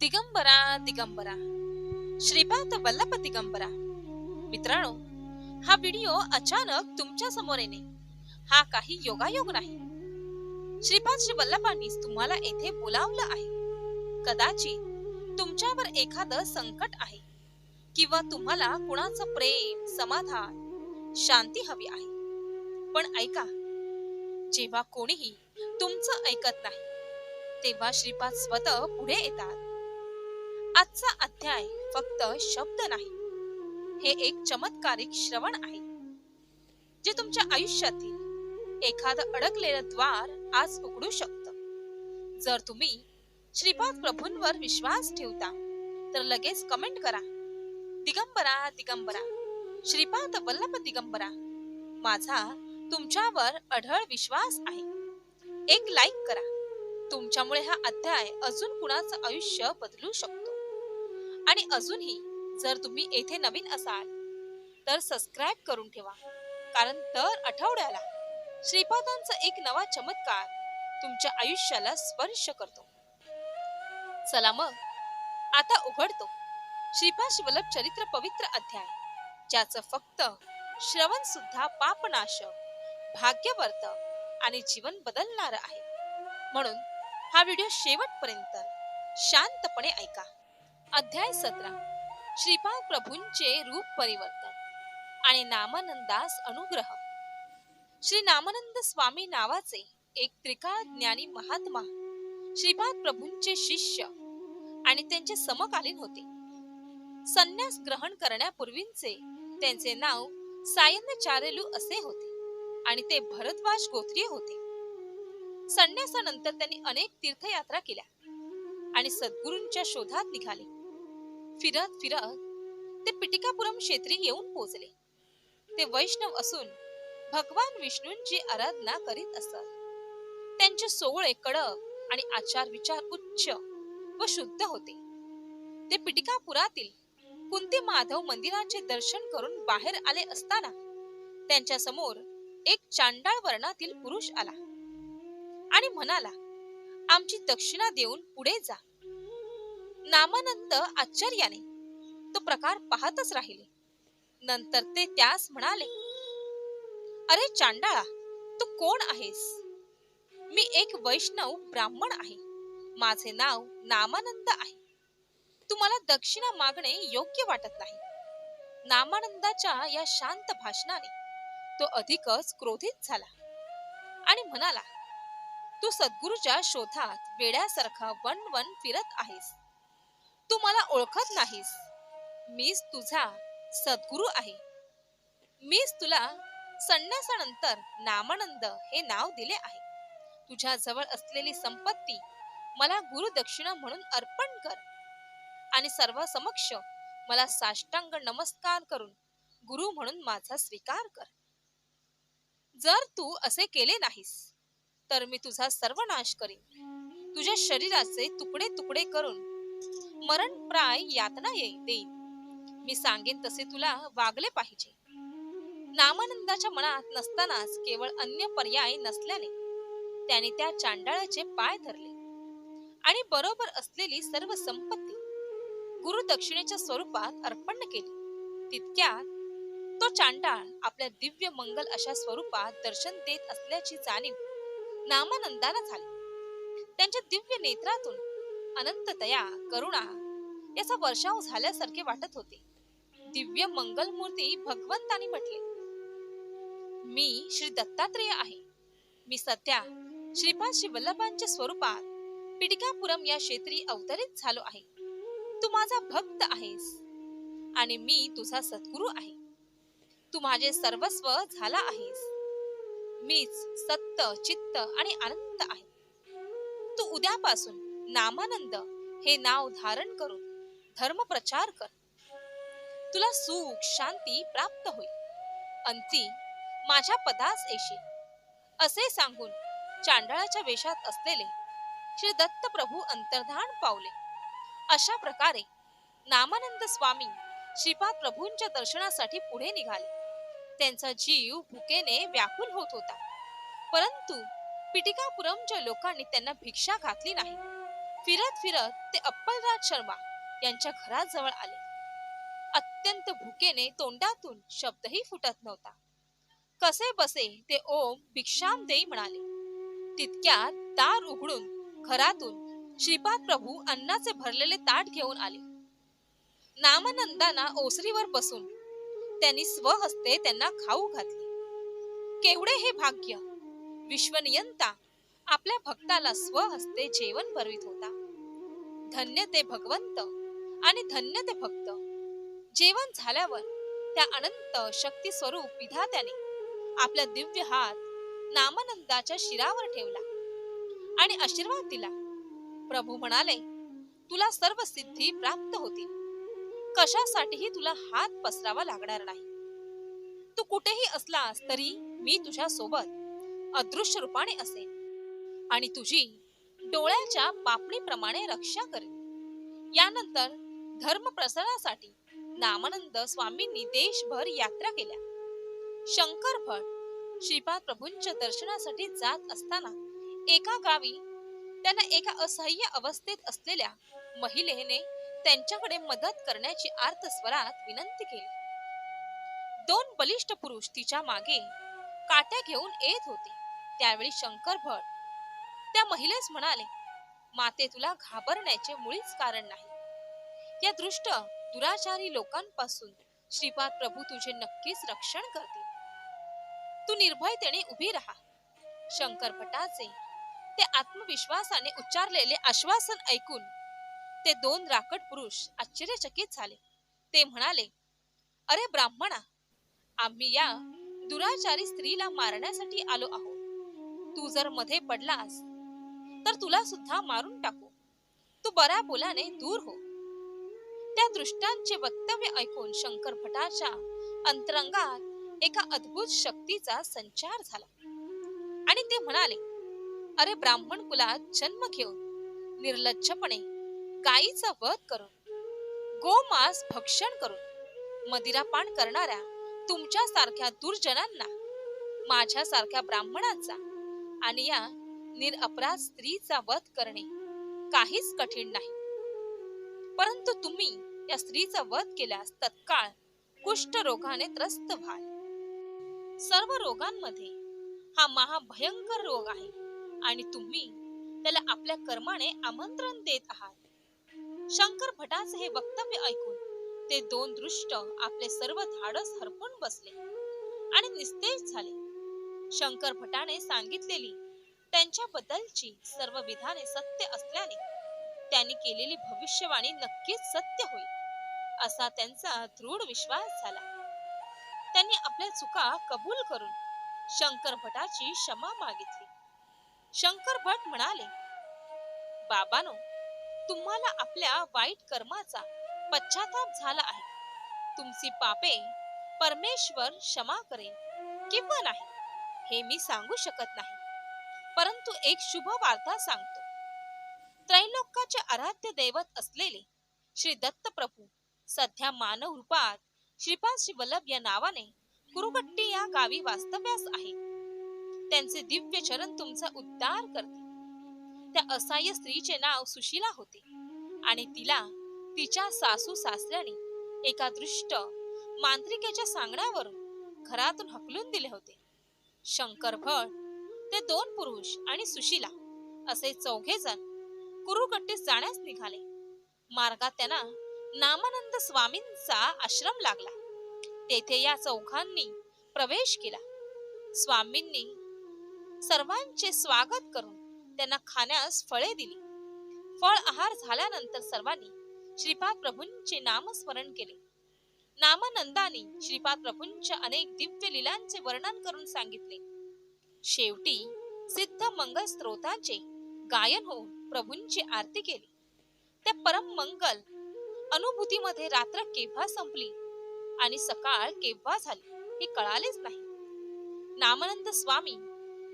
दिगंबरा दिगंबरा. श्रीपाद वल्लभ दिगंबरा. मित्रांनो हा व्हिडिओ अचानक तुमच्यासमोर येणे. हा काही योगायोग नाही. श्रीपाद श्री वल्लभांनीच तुम्हाला येथे बोलावलं आहे. कदाचित तुमच्यावर एखादं संकट आहे किंवा तुम्हाला कुणाचं प्रेम समाधान शांती हवी आहे. पण ऐका जेव्हा कोणीही तुमचं ऐकत नाही तेव्हा श्रीपाद स्वतः पुढे येतात. आजचा अध्याय फक्त शब्द नाही. हे एक चमत्कारिक श्रवण आहे. जे तुमच्या आयुष्यातील एखादं अडकलेलं द्वार आज उघडू शकतं. जर तुम्ही श्रीपाद प्रभूंवर विश्वास ठेवता तर लगेच कमेंट करा. दिगंबरा दिगंबरा श्रीपाद वल्लभ दिगंबरा माझा तुमच्यावर अढळ विश्वास आहे. एक लाईक करा. तुमच्यामुळे हा अध्याय अजून कुणाचं आयुष्य बदलू शकतो? आणि अजूनही जर तुम्ही येथे नवीन असाल तर सबस्क्राईब करून ठेवा. कारण दर आठवड्याला श्रीपादांचा एक नवा चमत्कार तुमच्या आयुष्याला स्पर्श करतो. चला मग आता उघडतो श्रीपाद शिवलभ चरित्र पवित्र अध्याय ज्याचं फक्त श्रवण सुद्धा पापनाशक भाग्यवर्त आणि जीवन बदलणार आहे. म्हणून हा व्हिडिओ शेवटपर्यंत शांतपणे ऐका. अध्याय सतरा. श्रीपाद प्रभूंचे रूप परिवर्तन आणि नामानंदास अनुग्रह. श्री नामानंद स्वामी नावाचे एक त्रिकाळ ज्ञानी महात्मा श्रीपाद प्रभूंचे शिष्य आणि त्यांचे समकालीन होते. संन्यास ग्रहण करण्यापूर्वींचे त्यांचे नाव सायन्यचार्यलू असे होते आणि ते भरद्वाज गोत्रीय होते. संन्यासानंतर त्यांनी अनेक तीर्थयात्रा केल्या आणि सद्गुरूंच्या शोधात निघाले. फिरत फिरत ते पिटिकापुरम क्षेत्री येऊन पोहोचले ते वैष्णव असून भगवान विष्णूंची आराधना करीत असत. त्यांचे सोहळे कडक आणि आचार विचार उच्च व शुद्ध होते. ते पिटिकापुरातील कुंती माधव मंदिराचे दर्शन करून बाहेर आले असताना त्यांच्यासमोर एक चांडाळ वर्णातील पुरुष आला आणि म्हणाला आमची दक्षिणा देऊन पुढे जा. नामानंद आश्चर्याने. तो प्रकार पाहतच राहिले. नंतर ते त्यास म्हणाले अरे चांडाळा तू कोण आहेस? मी एक वैष्णव ब्राह्मण आहे. माझे नाव नामानंद आहे. तुम्हाला दक्षिणा मागणे योग्य वाटत नाही. नामानंदाच्या या शांत भाषणाने तो अधिकच क्रोधित झाला आणि म्हणाला तू सद्गुरूच्या शोधात वेड्यासारखा वन वन फिरत आहेस. तू मला ओळखत नाहीस. मीच तुझा सद्गुरू आहे. मीच तुला संन्यासानंतर नामानंद हे नाव दिले आहे. तुझ्या जवळ असलेली संपत्ती मला गुरु दक्षिणा म्हणून अर्पण कर. आणि सर्व समक्ष मला साष्टांग नमस्कार करून गुरु म्हणून माझा स्वीकार कर. जर तू असे केले नाहीस तर मी तुझा सर्वनाश करीन. तुझ्या शरीराचे तुकडे तुकडे करून मरण प्राय यातना देईल मी सांगेन तसे तुला वागले पाहिजे. नामानंदाच्या मनात नसतानाच केवळ अन्य पर्याय नसल्याने त्याने त्या चांडाळाचे पाय धरले आणि बरोबर असलेली सर्व संपत्ती गुरु दक्षिणेच्या स्वरूपात अर्पण केली. तितक्यात तो चांडाळ आपल्या दिव्य मंगल अशा स्वरूपात दर्शन देत असल्याची जाणीव नामानंदाला झाली. त्यांच्या दिव्य नेत्रातून अनंत दया करुणा याचा वर्षाव झाल्यासारखे वाटत होते. दिव्य मंगल मूर्ती भगवंतानी म्हटले मी श्री दत्तात्रेय आहे. मी सध्या श्रीपाद श्री वल्लभांच्या स्वरूपात पिडिकापुरम या क्षेत्री अवतरित झालो आहे. तू माझा भक्त आहेस आणि मी तुझा सद्गुरू आहे. तू माझे सर्वस्व झाला आहेस. मीच सत्य चित्त आणि आनंद आहे. तू उद्यापासून नामानंद हे नाव धारण करून धर्म प्रचार कर. तुला सुख शांती प्राप्त होईल. अंती माझ्या पदास येशील. असे सांगून चांडळाच्या वेशात असलेले श्री दत्त प्रभू अंतर्धान पावले. अशा प्रकारे नामानंद स्वामी श्रीपाद प्रभूंच्या दर्शनासाठी पुढे निघाले. त्यांचा जीव भुकेने व्याकुल होत होता. परंतु पिटिकापुरमच्या लोकांनी त्यांना भिक्षा घातली नाही. फिरत फिरत ते अप्पलराज शर्मा यांच्या घराजवळ आले. अत्यंत भुकेने तोंडातून शब्दही फुटत नव्हता. कसे बसे ते ओम भिक्षाम देई म्हणाले. तितक्यात दार उघडून घरातून श्रीपाद प्रभू अन्नाचे भरलेले ताट घेऊन आले. नामनंदाना ओसरीवर बसून त्यांनी स्वहस्ते त्यांना खाऊ घातले. केवढे हे भाग्य! विश्वनियंता आपल्या भक्ताला स्वहस्ते जेवण भरवित होता. धन्य ते भगवंत आणि धन्य ते भक्त. जेवण झाल्यावर त्या अनंत शक्ती स्वरूप विधात्याने आपला दिव्य हात नामानंदाच्या शिरावर ठेवला आणि आशीर्वाद दिला. प्रभू म्हणाले तुला सर्व सिद्धी प्राप्त होतील. कशासाठीही तुला हात पसरावा लागणार नाही. तू कुठेही असलास तरी मी तुझ्या सोबत अदृश्य रूपाने असेल आणि तुझी डोळ्याच्या पापणीप्रमाणे रक्षा करेल. यानंतर धर्म प्रसारासाठी नामानंद स्वामींनी देशभर यात्रा केल्या. शंकर भट श्रीपाद प्रभूंच्या दर्शनासाठी जात असताना एका गावी त्यांना एका असह्य अवस्थेत असलेल्या महिलेने त्यांच्याकडे मदत करण्याची आर्त स्वरात विनंती केली. दोन बलिष्ठ पुरुष तिच्यामागे काट्या घेऊन येत होते. त्यावेळी शंकर भट त्या महिलेस म्हणाले माते तुला घाबरण्याचे मुळीच कारण नाही. या दृष्ट दुराचारी लोकांपासून श्रीपाद प्रभू तुझे नक्कीच रक्षण करतील. तू निर्भयतेने उभी राहा. शंकर भटाचे ते आत्मविश्वासाने उच्चारलेले आश्वासन ऐकून ते दोन राकट पुरुष आश्चर्यचकित झाले. ते म्हणाले अरे ब्राह्मणा आम्ही या दुराचारी स्त्रीला मारण्यासाठी आलो आहोत. तू जर मध्ये पडलास तर तुला सुद्धा मारून टाकू. तू बऱ्या बोलाने दूर हो. त्या दृष्टांचे वक्तव्य ऐकून शंकर भटाच्या अंतरंगात एका अद्भुत शक्तीचा संचार झाला. आणि ते म्हणाले अरे ब्राह्मण कुलात जन्म घेऊन निर्लज्जपणे गायीचा वध करून गोमांस भक्षण करून मदिरापान करणाऱ्या तुमच्या सारख्या दुर्जनांना माझ्यासारख्या ब्राह्मणांचा आणि या निरअपराध स्त्रीचा वध करणे काहीच कठीण नाही. परंतु तुम्ही या स्त्रीचा वध केल्यास तत्काळ कुष्ठ रोगाने त्रस्त व्हाल. सर्व रोगांमध्ये हा महाभयंकर रोग आहे आणि तुम्ही त्याला आपल्या कर्माने आमंत्रण देत आहात. शंकर भटाचे हे वक्तव्य ऐकून ते दोन दृष्ट आपले सर्व धाडस हरपून बसले आणि निस्तेज झाले. शंकर भटाने सांगितलेली त्यांच्याबद्दलची सर्व विधाने सत्य असल्याने त्यांनी केलेली भविष्यवाणी नक्कीच सत्य होईल असा त्यांचा दृढ विश्वास झाला. त्यांनी आपल्या चुका कबूल करून शंकर भटाची क्षमा मागितली. शंकर भट म्हणाले बाबानो तुम्हाला आपल्या वाईट कर्माचा पश्चाताप झाला आहे. तुमची पापे परमेश्वर क्षमा करेन किंवा नाही हे मी सांगू शकत नाही. परंतु एक शुभ वार्ता सांगतो. त्रैलोकाचे आराध्य दैवत असलेले श्री दत्त प्रभू सध्या मानव रूपात श्रीपाद श्री वल्लभ या नावाने कुरुबट्टी या गावी वास्तव्यास आहे त्यांचे दिव्य चरण तुमचा उद्धार करते. त्या असहाय्य स्त्रीचे नाव सुशीला होते आणि तिला तिच्या सासू सासऱ्याने एका दृष्ट मांत्रिकेच्या सांगण्यावरून घरातून हकलून दिले होते. शंकर भट ते दोन पुरुष आणि सुशीला असे चौघे जण कुरुगट्टीस जाण्यास निघाले. मार्गात त्यांना नामानंद स्वामींचा आश्रम लागला. तेथे या चौघांनी प्रवेश केला. स्वामींनी सर्वांचे स्वागत करून त्यांना खाण्यास फळे दिली. फळ आहार झाल्यानंतर सर्वांनी श्रीपाद प्रभूंचे नामस्मरण केले. नामानंदानी श्रीपाद प्रभूंच्या अनेक दिव्य लीलांचे वर्णन करून सांगितले. शेवटी सिद्ध मंगल स्त्रोतांचे गायन होऊन प्रभूंची आरती केली. त्या परम मंगल अनुभूतीमध्ये रात्र केव्हा संपली आणि सकाळ केव्हा झाली हे कळालेच नाही. नामानंद स्वामी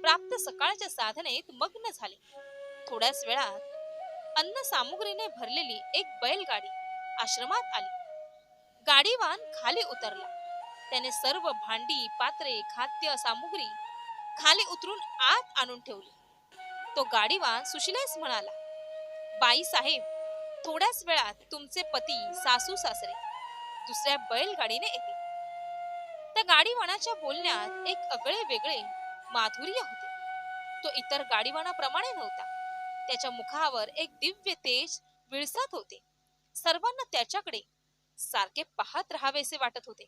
प्राप्त सकाळच्या साधनेत मग्न झाले. थोड्याच वेळात अन्न सामुग्रीने भरलेली एक बैलगाडी आश्रमात आली. गाडीवान खाली उतरला. त्याने सर्व भांडी पात्रे खाद्य सामुग्री खाली उतरून आत आणून ठेवली. तो गाडीवान सुशीलास म्हणाला बाई साहेब थोड्याच वेळात तुमचे पती सासू सासरे दुसऱ्या बैलगाडीने येते त्या गाडीवानाच्या बोलण्यात एक अगळे वेगळे माधुर्य होते. तो इतर गाडीवानाप्रमाणे नव्हता. त्याच्या मुखावर एक दिव्य तेज विळसत होते. सर्वांना त्याच्याकडे सारखे पाहत राहावेसे वाटत होते.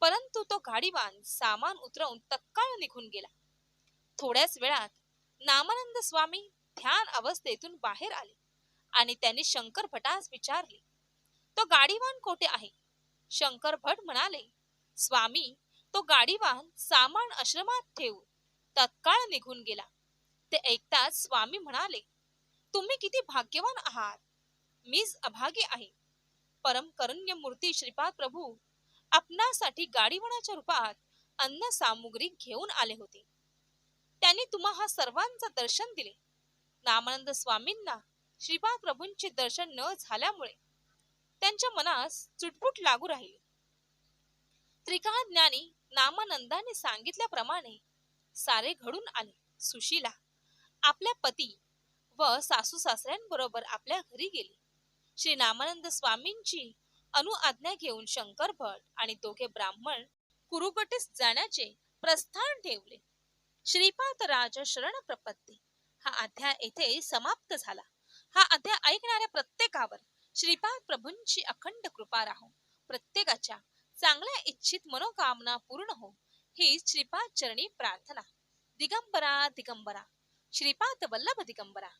परंतु तो गाडीवान सामान उतरवून तत्काळ निघून गेला. थोड्याच वेळात नामानंद स्वामी ध्यान अवस्थेतून बाहेर आले आणि त्यांनी शंकर भटास विचारले तो गाडीवान कोठे आहे? शंकर भट म्हणाले स्वामी तो गाडीवान सामान आश्रमात ठेवून तत्काळ निघून गेला. ते ऐकताच स्वामी म्हणाले तुम्ही किती भाग्यवान आहात. मीच अभागी आहे. परम करुण्य मूर्ती श्रीपाद प्रभू आपणासाठी गाडीवणाच्या रूपात अन्न सामुग्री घेऊन आले होते. त्यांनी तुम्हा सर्वांचं दर्शन दिले. नामानंद स्वामींना श्रीपाद प्रभूंचे दर्शन न झाल्यामुळे त्यांच्या मनास चुटपुट लागू राहिली. त्रिकाळ ज्ञानी नामानंदाने सांगितल्याप्रमाणे सारे घडून आले. सुशीला आपल्या पती व सासू सासऱ्यांबरोबर आपल्या घरी गेली. श्री नामानंद स्वामींची अनुआज्ञा घेऊन शंकर भट आणि दोघे ब्राह्मण कुरुगटीस जाण्याचे प्रस्थान ठेवले. श्रीपाद राज शरण प्रपत्ती हा अध्याय येथे समाप्त झाला. हा अध्याय ऐकणाऱ्या प्रत्येकावर श्रीपाद प्रभूंची अखंड कृपा राहो. प्रत्येकाच्या चांगल्या इच्छित मनोकामना पूर्ण हो. ही श्रीपाद चरणी प्रार्थना. दिगंबरा दिगंबरा. श्रीपाद वल्लभ दिगंबरा.